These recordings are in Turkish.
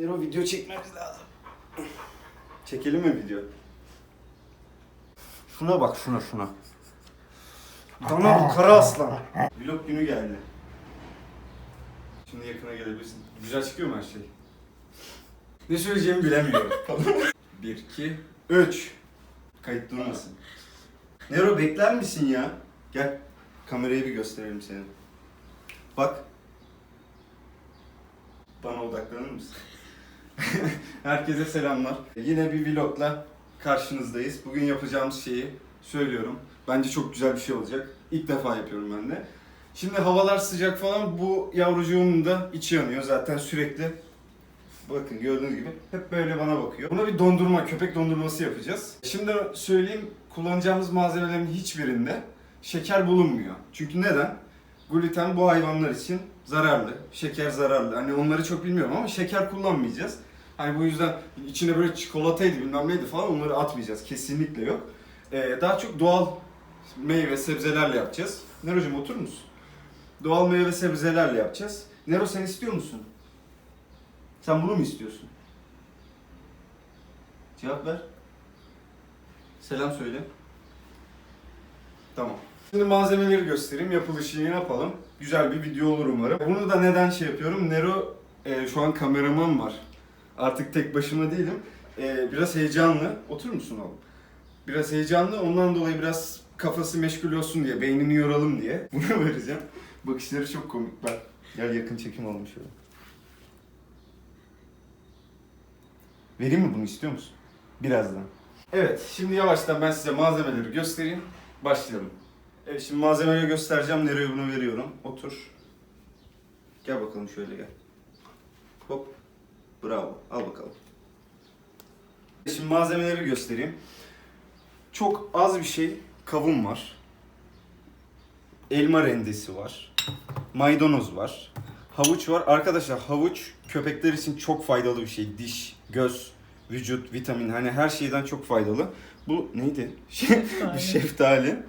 Nero video çekmemiz lazım. Çekelim mi video? Şuna bak şuna şuna. Dana bu kara aslan. Vlog günü geldi. Şimdi yakına gelebilirsin. Güzel çıkıyor mu her şey? Ne söyleyeceğimi bilemiyorum. 1, 2, 3. Kayıt durmasın. Nero bekler misin ya? Gel. Kamerayı bir gösterelim seni. Bak. Bana odaklanır mısın? Herkese selamlar. Yine bir vlogla karşınızdayız. Bugün yapacağımız şeyi söylüyorum. Bence çok güzel bir şey olacak. İlk defa yapıyorum ben de. Şimdi havalar sıcak falan bu yavrucuğumun da içi yanıyor zaten sürekli. Bakın gördüğünüz gibi hep böyle bana bakıyor. Buna bir dondurma, köpek dondurması yapacağız. Şimdi söyleyeyim kullanacağımız malzemelerin hiçbirinde şeker bulunmuyor. Çünkü neden? Gluten bu hayvanlar için zararlı. Şeker zararlı. Hani onları çok bilmiyorum ama şeker kullanmayacağız. Hani bu yüzden içine böyle çikolataydı bilmem neydi falan onları atmayacağız. Kesinlikle yok. Ee, daha çok doğal meyve sebzelerle yapacağız. Nero'cum oturur musun? Doğal meyve sebzelerle yapacağız. Nero sen istiyor musun? Sen bunu mu istiyorsun? Cevap ver. Selam söyle. Tamam. Şimdi malzemeleri göstereyim, yapılışını yapalım. Güzel bir video olur umarım. Bunu da neden şey yapıyorum? Nero e, şu an kameraman var. Artık tek başıma değilim. E, biraz heyecanlı. Oturur musun oğlum? Biraz heyecanlı. Ondan dolayı biraz kafası meşgul olsun diye, beynini yoralım diye bunu vereceğim. Bakışları çok komik bak. Gel yakın çekim alalım şöyle. Vereyim mi bunu istiyor musun? Birazdan. Evet, şimdi yavaştan ben size malzemeleri göstereyim. Başlayalım. Evet, şimdi malzemeleri göstereceğim. Nereye bunu veriyorum. Otur. Gel bakalım şöyle gel. Hop. Bravo. Al bakalım. Şimdi malzemeleri göstereyim. Çok az bir şey kavun var. Elma rendesi var. Maydanoz var. Havuç var. Arkadaşlar havuç köpekler için çok faydalı bir şey. Diş, göz, vücut, vitamin hani her şeyden çok faydalı. Bu neydi? Bu şeftali.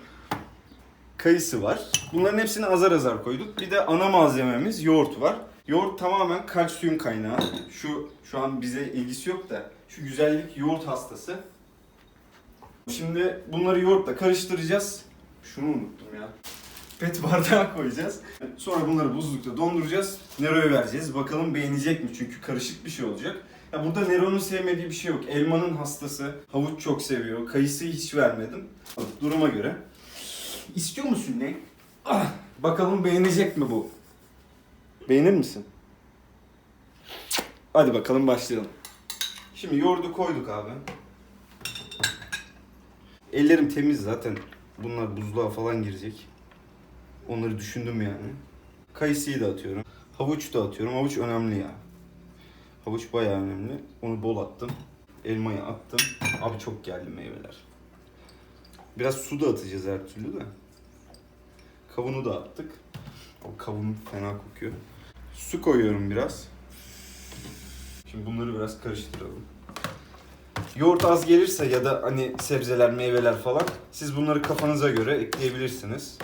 Kayısı var. Bunların hepsini azar azar koyduk. Bir de ana malzememiz yoğurt var. Yoğurt tamamen kalsiyum kaynağı. Şu şu an bize ilgisi yok da şu güzellik yoğurt hastası. Şimdi bunları yoğurtla karıştıracağız. Şunu unuttum ya. Pet bardağa koyacağız. Sonra bunları buzlukta donduracağız. Nero'ya vereceğiz. Bakalım beğenecek mi? Çünkü karışık bir şey olacak. Ya burada Nero'nun sevmediği bir şey yok. Elmanın hastası. Havuç çok seviyor. Kayısıyı hiç vermedim. Duruma göre. İstiyor musun ne? Ah, bakalım beğenecek mi bu? Beğenir misin? Hadi bakalım başlayalım. Şimdi yoğurdu koyduk abi. Ellerim temiz zaten. Bunlar buzluğa falan girecek. Onları düşündüm yani. Kayısıyı da atıyorum. Havuç da atıyorum. Havuç önemli ya. Havuç bayağı önemli. Onu bol attım. Elmayı attım. Abi çok geldi meyveler. Biraz su da atacağız her türlü de. Kavunu da attık. O kavun fena kokuyor. Su koyuyorum biraz. Şimdi bunları biraz karıştıralım. Yoğurt az gelirse ya da hani sebzeler, meyveler falan siz bunları kafanıza göre ekleyebilirsiniz.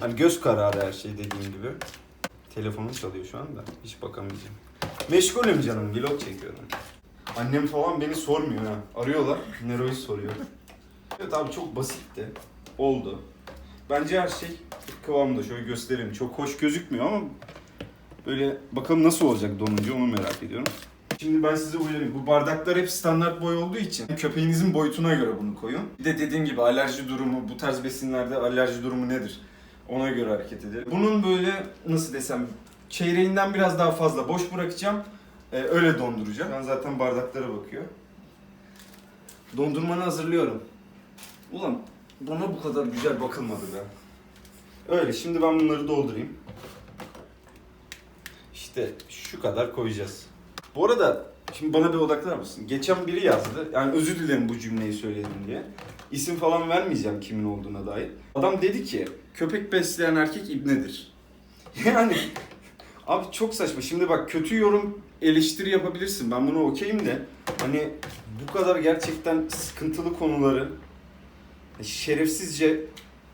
Hani göz kararı her şey dediğim gibi. Telefonum çalıyor şu anda. Hiç bakamayacağım. Meşgulüm canım. Vlog çekiyorum. Annem falan beni sormuyor ha. Arıyorlar. Nero'yu soruyor. Evet abi çok basitti. Oldu. Bence her şey kıvamda. Şöyle göstereyim. Çok hoş gözükmüyor ama böyle bakalım nasıl olacak donunca onu merak ediyorum. Şimdi ben size uyarayım. Bu bardaklar hep standart boy olduğu için köpeğinizin boyutuna göre bunu koyun. Bir de dediğim gibi alerji durumu, bu tarz besinlerde alerji durumu nedir? Ona göre hareket edelim. Bunun böyle nasıl desem çeyreğinden biraz daha fazla boş bırakacağım. Ee, öyle donduracağım. Ben zaten bardaklara bakıyor. Dondurmanı hazırlıyorum. Ulan bana bu kadar güzel bakılmadı be. Öyle şimdi ben bunları doldurayım. İşte şu kadar koyacağız. Bu arada şimdi bana bir odaklar mısın? Geçen biri yazdı. Yani özür dilerim bu cümleyi söyledim diye. İsim falan vermeyeceğim kimin olduğuna dair. Adam dedi ki köpek besleyen erkek ibnedir. Yani abi çok saçma. Şimdi bak kötü yorum eleştiri yapabilirsin. Ben bunu okeyim de hani bu kadar gerçekten sıkıntılı konuları şerefsizce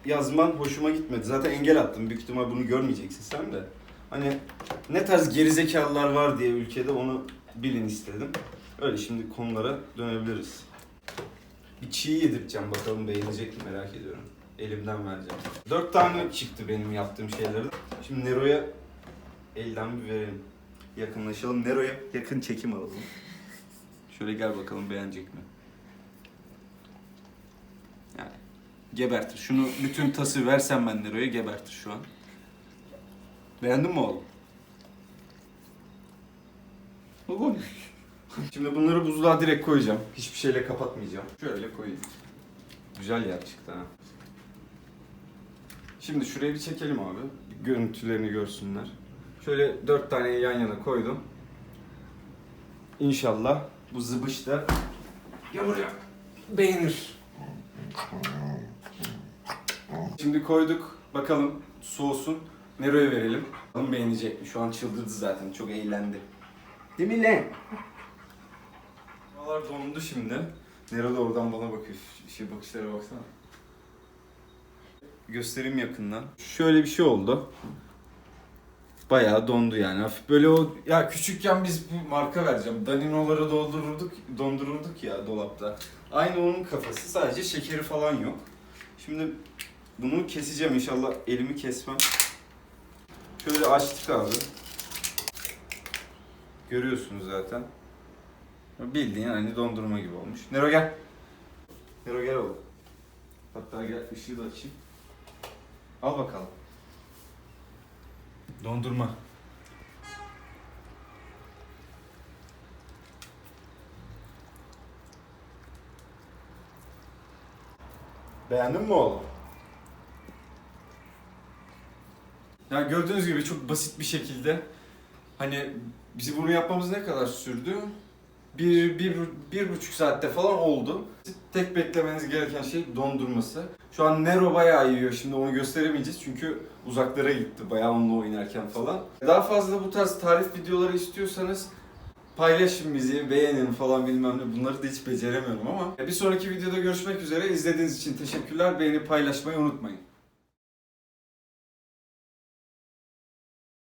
yazman hoşuma gitmedi. Zaten engel attım. Büyük ihtimal bunu görmeyeceksin sen de. Hani ne tarz gerizekalılar var diye ülkede onu bilin istedim. Öyle şimdi konulara dönebiliriz. Bir çiğ yedirteceğim bakalım beğenecek mi merak ediyorum. Elimden vereceğim. Dört tane çıktı benim yaptığım şeylerden. Şimdi Nero'ya elden bir verelim. Yakınlaşalım. Nero'ya yakın çekim alalım. Şöyle gel bakalım beğenecek mi? Yani gebertir. Şunu bütün tası versem ben Nero'ya gebertir şu an. Beğendin mi oğlum? Oğlum. Şimdi bunları buzluğa direkt koyacağım. Hiçbir şeyle kapatmayacağım. Şöyle koyayım. Güzel yer çıktı ha. Şimdi şuraya bir çekelim abi. Görüntülerini görsünler. Şöyle dört tane yan yana koydum. İnşallah bu zıbış da yavruya beğenir. Şimdi koyduk. Bakalım soğusun. Nero'ya verelim. Bakalım beğenecek mi? Şu an çıldırdı zaten. Çok eğlendi. Değil mi lan? Havalar dondu şimdi. Nero da oradan bana bakıyor. Şey bakışlara baksana. Göstereyim yakından. Şöyle bir şey oldu. Bayağı dondu yani. Hafif böyle o ya küçükken biz bir marka vereceğim. Danino'ları doldururduk, dondururduk ya dolapta. Aynı onun kafası. Sadece şekeri falan yok. Şimdi bunu keseceğim inşallah. Elimi kesmem. Şöyle açtık abi. Görüyorsunuz zaten. Bildiğin hani dondurma gibi olmuş. Nero gel. Nero gel oğlum. Hatta gel ışığı da açayım. Al bakalım. Dondurma. Beğendin mi oğlum? Ya gördüğünüz gibi çok basit bir şekilde hani bizi bunu yapmamız ne kadar sürdü? Bir, bir, bir buçuk saatte falan oldu. Tek beklemeniz gereken şey dondurması. Şu an Nero bayağı yiyor. Şimdi onu gösteremeyeceğiz çünkü uzaklara gitti bayağı onunla oynarken falan. Daha fazla bu tarz tarif videoları istiyorsanız paylaşın bizi, beğenin falan bilmem ne. Bunları da hiç beceremiyorum ama. Bir sonraki videoda görüşmek üzere. İzlediğiniz için teşekkürler. Beğenip paylaşmayı unutmayın.